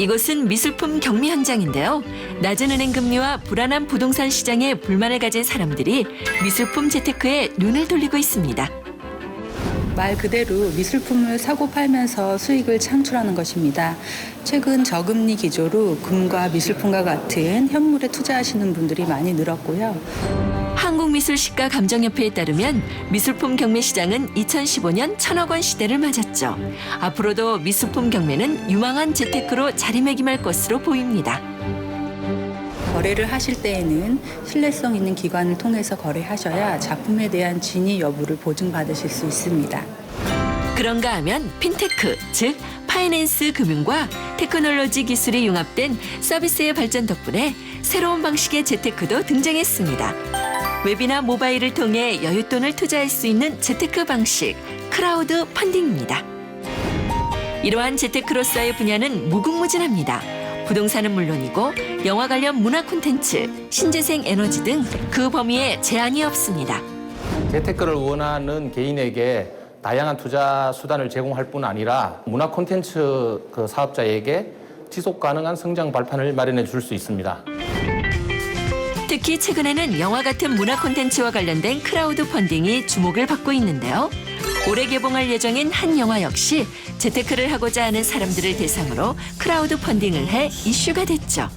이곳은 미술품 경매 현장인데요. 낮은 은행 금리와 불안한 부동산 시장에 불만을 가진 사람들이 미술품 재테크에 눈을 돌리고 있습니다. 말 그대로 미술품을 사고 팔면서 수익을 창출하는 것입니다. 최근 저금리 기조로 금과 미술품과 같은 현물에 투자하시는 분들이 많이 늘었고요. 한국미술시가 감정협회에 따르면 미술품 경매 시장은 2015년 천억 원 시대를 맞았죠. 앞으로도 미술품 경매는 유망한 재테크로 자리매김할 것으로 보입니다. 거래를 하실 때에는 신뢰성 있는 기관을 통해서 거래하셔야 작품에 대한 진위 여부를 보증받으실 수 있습니다. 그런가 하면 핀테크, 즉 파이낸스 금융과 테크놀로지 기술이 융합된 서비스의 발전 덕분에 새로운 방식의 재테크도 등장했습니다. 웹이나 모바일을 통해 여윳돈을 투자할 수 있는 재테크 방식, 크라우드 펀딩입니다. 이러한 재테크로서의 분야는 무궁무진합니다. 부동산은 물론이고 영화 관련 문화 콘텐츠, 신재생 에너지 등 그 범위에 제한이 없습니다. 재테크를 원하는 개인에게 다양한 투자 수단을 제공할 뿐 아니라 문화 콘텐츠 그 사업자에게 지속 가능한 성장 발판을 마련해 줄 수 있습니다. 특히 최근에는 영화 같은 문화 콘텐츠와 관련된 크라우드 펀딩이 주목을 받고 있는데요. 올해 개봉할 예정인 한 영화 역시 재테크를 하고자 하는 사람들을 대상으로 크라우드 펀딩을 해 이슈가 됐죠.